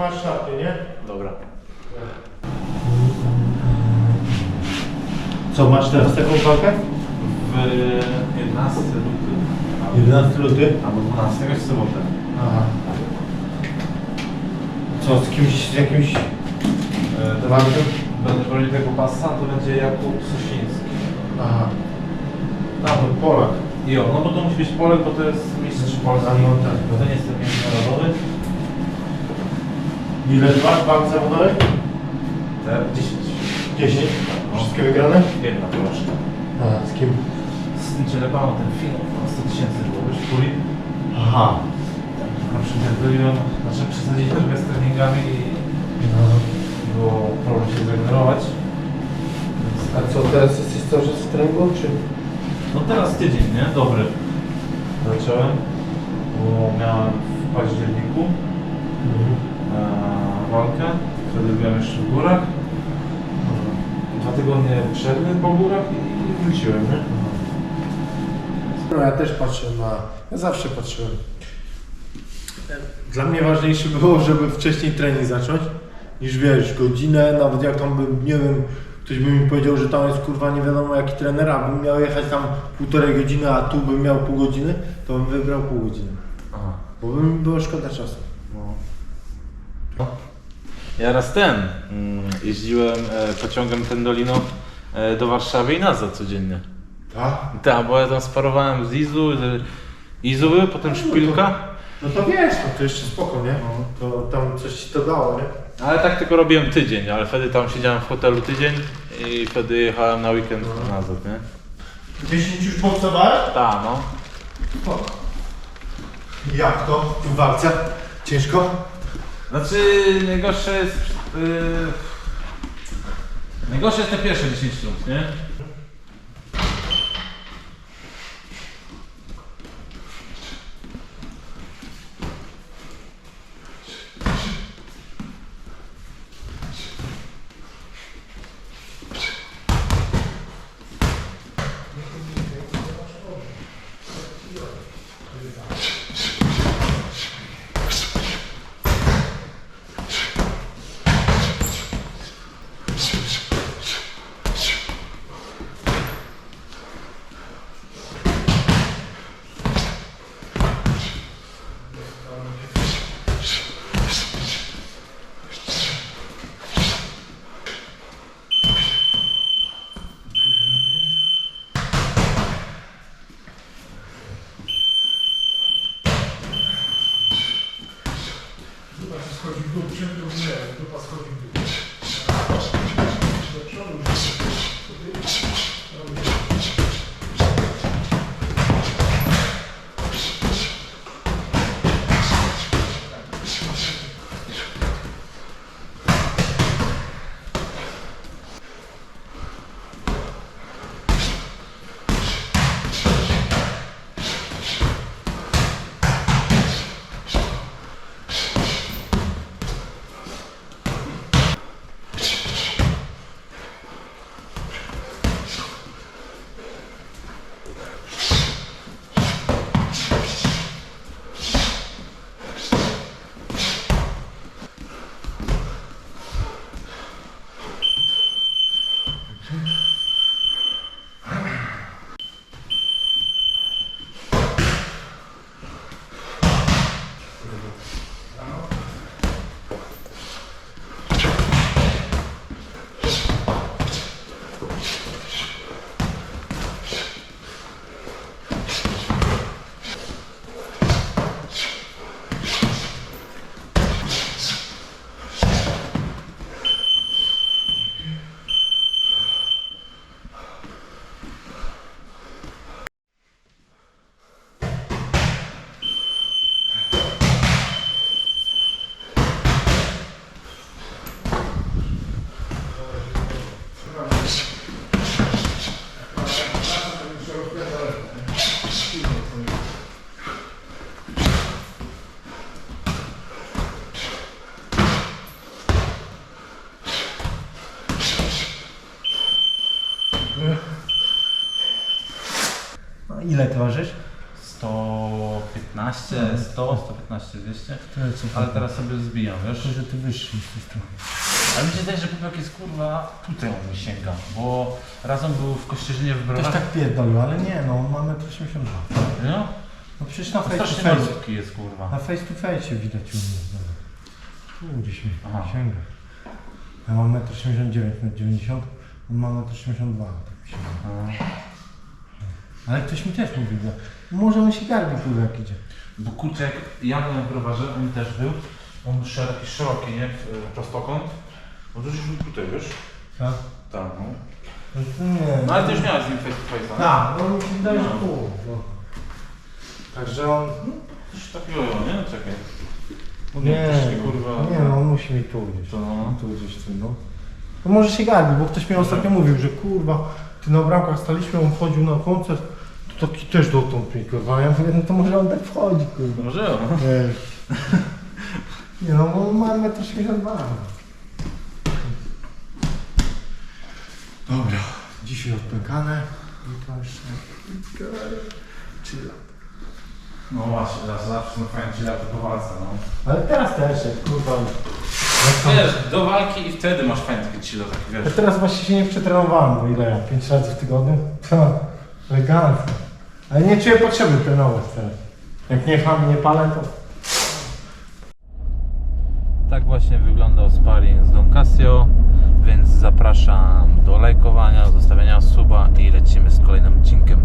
masz szatnie, nie? Dobra. Co, masz teraz taką walkę? W 11 luty. 11 luty. Albo 12 w sobotę. Aha. Co, z kimś, z jakimś... E, Walkę? Będę bronił tego pasa, to będzie Jakub Sosiński. Aha. A, to Polak. Jo, no bo to musi być Polek, bo to jest mistrz Polski. A, no tak. Bo to nie jest ten międzynarodowy. Ile masz zawodowych? Te 10. 10. Wszystkie wygrane? Jedna porażka. A, z kim? Z tym Cielebaną ten film, tam 100 tysięcy było, wiesz, w puli. Aha. Na przykład byłem, znaczy przesadziliśmy trochę z treningami i No. było problem się zregenerować. Więc A co, teraz jesteś cały czas w treningu, czy? No teraz tydzień, nie? Dobry. Zacząłem, bo miałem w październiku Mhm. e, walkę, wtedy byłem jeszcze w górach. Dwa tygodnie przerwy po górach i wróciłem, nie? No ja też patrzyłem na... Ja zawsze patrzyłem. Dla mnie ważniejsze było, żeby wcześniej trening zacząć, niż wiesz, godzinę, nawet jak tam bym, nie wiem, ktoś by mi powiedział, że tam jest kurwa nie wiadomo jaki trener, a bym miał jechać tam półtorej godziny, a tu bym miał pół godziny, to bym wybrał pół godziny. Aha. Bo by mi było szkoda czasu. No. Ja raz ten, mm, jeździłem e, pociągiem Pendolino e, do Warszawy i nazad codziennie. Tak? Tak, bo ja tam sparowałem z Izu, z Izu był, potem Szpilka. No to wiesz, no to jeszcze spoko, nie? To tam coś ci to dało, nie? Ale tak tylko robiłem tydzień, ale wtedy tam siedziałem w hotelu tydzień i wtedy jechałem na weekend nazad, nie? 10 już boksowałeś? Tak, no. Spoko. Jak to w walce? Ciężko? Znaczy najgorsze jest... Yy... Najgorsze jest te pierwsze 10 rund, nie? Ну, иду, почему-то гуляю, иду ну, по сходним людям. A ile ty ważysz? 115, 100, 115, 200. Tyle co Ale teraz sobie zbijam, wiesz? że ty wyższy jesteś tam. Ale mi się wydaje, że Pupek jest kurwa, tutaj on mi sięga, bo razem był w Kościerzynie w Ktoś Browach. tak pierdolił, ale nie no, on ma 1,82 m. No, No przecież na to face to strasznie face. malutki jest kurwa. Na face to face widać u mnie. Gdzieś mi Aha. sięga. Ja mam 1,89 m, 90 on ma 1,82 m. Tak mi się wydaje. No. ale ktoś mi też mówił, że może on się garbi kurwa jak idzie. Bo kurczę, jak ja byłem Browarze, on też był, on był szy- taki szeroki, nie? W- Prostokąt. No to już był tutaj, wiesz? Tak? Tak, no. No, to nie. No ale ty już miałeś z nim face to face, nie? Tak, no mi się wydaje, że No. tu. No. Także on... Już tak jojo, nie? Czekaj. On Nie, też się, kurwa... nie no, on musi mi tu gdzieś. To no. Tu gdzieś tu, no. No może się garbi, bo ktoś mi ostatnio mówił, że kurwa, ty na bramkach staliśmy, on wchodził na koncert, to taki też dotąd mi kurwa. Ja mówię, no to może on tak wchodzi, kurwa. Może jo. Wiesz. Nie no, bo on ma 1,82 m. Dobra, dzisiaj odpękane. Jutro jeszcze... Chilla. No właśnie, teraz zawsze no fajnie ci lata po walce, no. Ale teraz też, jak kurwa... tam- Wiesz, do walki i wtedy masz fajny taki chillo, taki Ja wiesz. teraz właśnie się nie przetrenowałem, bo ile ja? 5 razy w tygodniu? To elegancko. Ale nie czuję potrzeby trenować teraz. Jak nie ham, nie palę, to... Tak właśnie wyglądał sparring z Don Casio, więc zapraszam do lajkowania, zostawiania suba i lecimy z kolejnym odcinkiem.